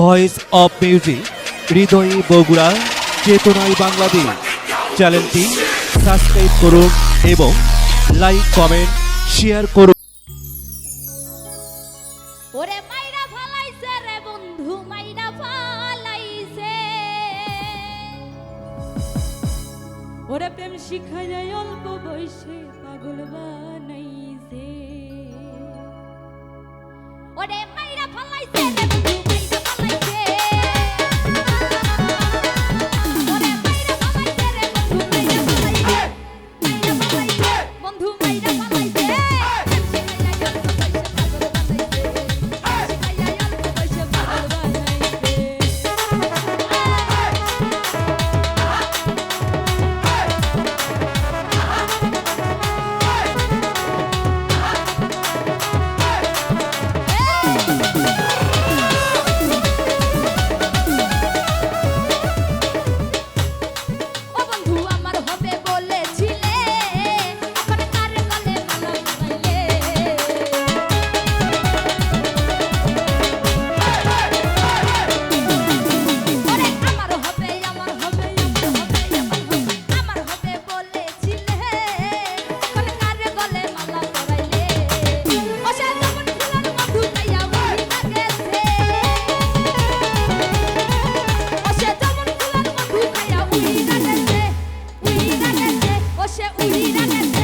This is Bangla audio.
ভয়েস অব মিউজিক, হৃদয়ে বগুড়া, চেতনায় বাংলাদেশ। চ্যানেলটি সাবস্ক্রাইব করুন এবং লাইক, কমেন্ট, শেয়ার করুন। বন্ধু শিখা যায় অল্প বয়সে পাগল বানাইছে। ওরে মাইরা Mira